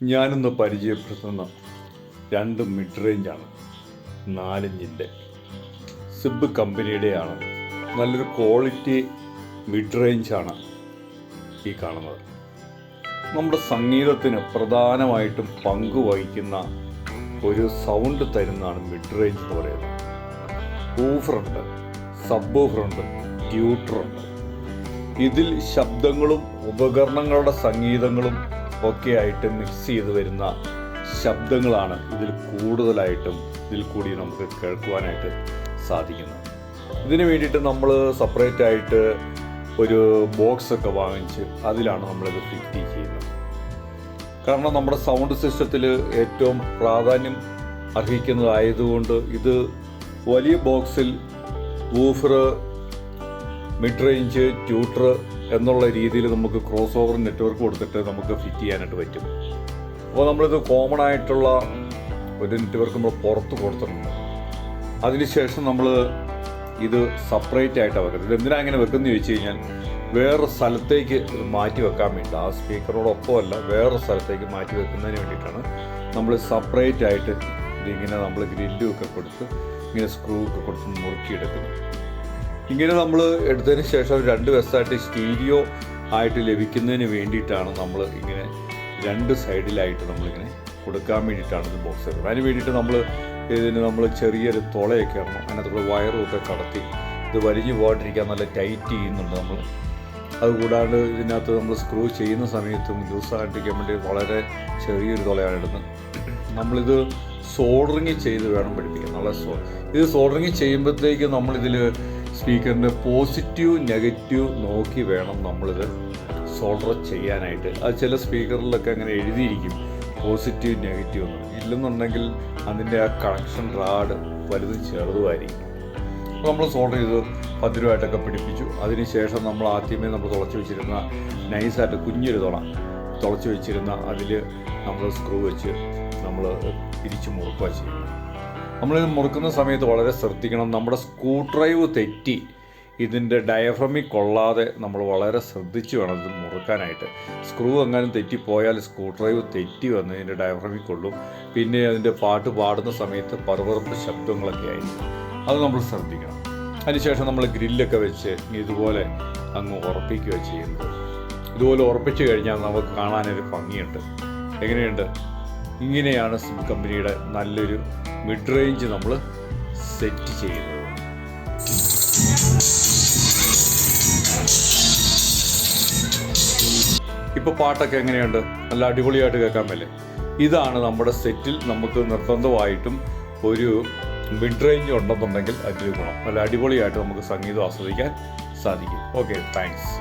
ഞാനിന്ന് പരിചയപ്പെടുത്തുന്ന രണ്ട് മിഡ് റേഞ്ചാണ് നാലിഞ്ചിന്റെ സിബ് കമ്പനിയുടെയാണ് നല്ലൊരു ക്വാളിറ്റി മിഡ് റേഞ്ചാണ് ഈ കാണുന്നത്. നമ്മുടെ സംഗീതത്തിന് പ്രധാനമായിട്ടും പങ്ക് വഹിക്കുന്ന ഒരു സൗണ്ട് തരുന്നതാണ് മിഡ് റേഞ്ച് എന്ന് പറയുന്നത്. ഊഫറുണ്ട് സബ് ഊഫറുണ്ട് ട്യൂട്ടറുണ്ട് ഇതിൽ ശബ്ദങ്ങളും ഉപകരണങ്ങളുടെ സംഗീതങ്ങളും ഒക്കെ ആയിട്ട് മിക്സ് ചെയ്ത് വരുന്ന ശബ്ദങ്ങളാണ് ഇതിൽ കൂടുതലായിട്ടും ഇതിൽ കൂടി നമുക്ക് കേൾക്കുവാനായിട്ട് സാധിക്കുന്നത്. ഇതിന് വേണ്ടിയിട്ട് നമ്മൾ സെപ്പറേറ്റ് ആയിട്ട് ഒരു ബോക്സ് ഒക്കെ വാങ്ങിച്ച് അതിലാണ് നമ്മളിത് ഫിറ്റ് ചെയ്യുന്നത്. കാരണം നമ്മുടെ സൗണ്ട് സിസ്റ്റത്തിൽ ഏറ്റവും പ്രാധാന്യം അർഹിക്കുന്നതായതുകൊണ്ട് ഇത് വലിയ ബോക്സിൽ വൂഫർ മിഡ് റേഞ്ച് ട്യൂട്ടർ എന്നുള്ള രീതിയിൽ നമുക്ക് ക്രോസ് ഓവർ നെറ്റ്വർക്ക് കൊടുത്തിട്ട് നമുക്ക് ഫിറ്റ് ചെയ്യാനായിട്ട് പറ്റും. അപ്പോൾ നമ്മളിത് കോമൺ ആയിട്ടുള്ള ഒരു നെറ്റ്വർക്ക് നമ്മൾ പുറത്ത് കൊടുത്തിട്ടുണ്ട്. അതിനുശേഷം നമ്മൾ ഇത് സെപ്പറേറ്റ് ആയിട്ടാണ് വെക്കുന്നത് എന്തിനാ അങ്ങനെ വെക്കുന്നത് ചോദിച്ചു കഴിഞ്ഞാൽ വേറെ സ്ഥലത്തേക്ക് മാറ്റി വെക്കാൻ വേണ്ടി ആ സ്പീക്കറോടൊപ്പമല്ല വേറെ സ്ഥലത്തേക്ക് മാറ്റി വെക്കുന്നതിന് വേണ്ടിയിട്ടാണ് നമ്മൾ സെപ്പറേറ്റ് ആയിട്ട് ഇതിങ്ങനെ നമ്മൾ ഗ്രില്ലും ഒക്കെ കൊടുത്ത് ഇങ്ങനെ സ്ക്രൂ ഒക്കെ കൊടുത്ത് മുറുക്കിയെടുക്കുന്നത് ഇങ്ങനെ നമ്മൾ എടുത്തതിന് ശേഷം രണ്ട് വശമായിട്ട് സ്റ്റീരിയോ ആയിട്ട് ലഭിക്കുന്നതിന് വേണ്ടിയിട്ടാണ് നമ്മൾ ഇങ്ങനെ രണ്ട് സൈഡിലായിട്ട് നമ്മളിങ്ങനെ കൊടുക്കാൻ വേണ്ടിയിട്ടാണ് ഇത് ബോക്സ് എടുക്കുന്നത്. അതിന് വേണ്ടിയിട്ട് നമ്മൾ ഇതിന് നമ്മൾ ചെറിയൊരു തുളയൊക്കെ ഇടണം. അതിനകത്തുള്ള വയറും ഒക്കെ കടത്തി ഇത് വലിഞ്ഞു പോകാണ്ടിരിക്കാൻ നല്ല ടൈറ്റ് ചെയ്യുന്നുണ്ട് നമ്മൾ അതുകൂടാണ്ട് ഇതിനകത്ത് നമ്മൾ സ്ക്രൂ ചെയ്യുന്ന സമയത്തും ലൂസായിട്ടിരിക്കാൻ വേണ്ടി വളരെ ചെറിയൊരു തുളയാണ് ഇടുന്നത്. നമ്മളിത് സോൾഡറിങ് ചെയ്ത് വേണം പഠിപ്പിക്കാൻ നല്ല സോ ഇത് സോൾഡറിങ് ചെയ്യുമ്പോഴത്തേക്ക് നമ്മളിതിൽ സ്പീക്കറിന്റെ പോസിറ്റീവ് നെഗറ്റീവ് നോക്കി വേണം നമ്മളിത് സോൾഡർ ചെയ്യാനായിട്ട്. അത് ചില സ്പീക്കറിലൊക്കെ അങ്ങനെ എഴുതിയിരിക്കും പോസിറ്റീവ് നെഗറ്റീവ് എന്ന്. ഇല്ലെന്നുണ്ടെങ്കിൽ അതിന്റെ ആ കണക്ഷൻ റാഡ് വലുതും ചെറുതുമായിരിക്കും. അപ്പോൾ നമ്മൾ സോൾഡർ ചെയ്ത് ഭദ്രമായിട്ടൊക്കെ പിടിപ്പിച്ചു. അതിനുശേഷം നമ്മൾ ആദ്യമേ നമ്മൾ തുളച്ച് വെച്ചിരുന്ന നൈസായിട്ട് കുഞ്ഞൊരു തുള തുളച്ച് വെച്ചിരുന്ന അതിൽ നമ്മൾ സ്ക്രൂ വെച്ച് നമ്മൾ തിരിച്ച് മുറുക്കുക ചെയ്യും നമ്മളിത് മുറുക്കുന്ന സമയത്ത് വളരെ ശ്രദ്ധിക്കണം. നമ്മുടെ സ്ക്രൂ ഡ്രൈവ് തെറ്റി. ഇതിന്റെ ഡയഫ്രമിൽ കൊള്ളാതെ നമ്മൾ വളരെ ശ്രദ്ധിച്ച് വേണം ഇത് മുറുക്കാനായിട്ട്. സ്ക്രൂ എങ്ങാനും തെറ്റിപ്പോയാൽ സ്ക്രൂ ഡ്രൈവ് തെറ്റി വന്ന് ഇതിന്റെ ഡയഫ്രമിൽ കൊള്ളും. പിന്നെ അതിന്റെ പാട്ട് പാടുന്ന സമയത്ത് പറുപറുപ്പ് ശബ്ദങ്ങളൊക്കെ ആയിരിക്കും. അത് നമ്മൾ ശ്രദ്ധിക്കണം. അതിനുശേഷം നമ്മൾ ഗ്രില്ലൊക്കെ വെച്ച് ഇതുപോലെ അങ്ങ് ഉറപ്പിക്കുകയോ ചെയ്യുന്നത്. ഇതുപോലെ ഉറപ്പിച്ചു കഴിഞ്ഞാൽ നമുക്ക് കാണാനൊരു ഭംഗിയുണ്ട്. എങ്ങനെയുണ്ട്? ഇങ്ങനെയാണ് സിം കമ്പനിയുടെ നല്ലൊരു മിഡ് റേഞ്ച് നമ്മൾ സെറ്റ് ചെയ്യുന്നത്. ഇപ്പോൾ പാട്ടൊക്കെ എങ്ങനെയുണ്ട്? നല്ല അടിപൊളിയായിട്ട് കേൾക്കാൻ പറ്റില്ലേ? ഇതാണ് നമ്മുടെ സെറ്റിൽ നമുക്ക് നിർബന്ധമായിട്ടും ഒരു മിഡ് റേഞ്ച് ഉണ്ടെന്നുണ്ടെങ്കിൽ അതിൽ ഗുണം. നല്ല അടിപൊളിയായിട്ട് നമുക്ക് സംഗീതം ആസ്വദിക്കാൻ സാധിക്കും. Okay thanks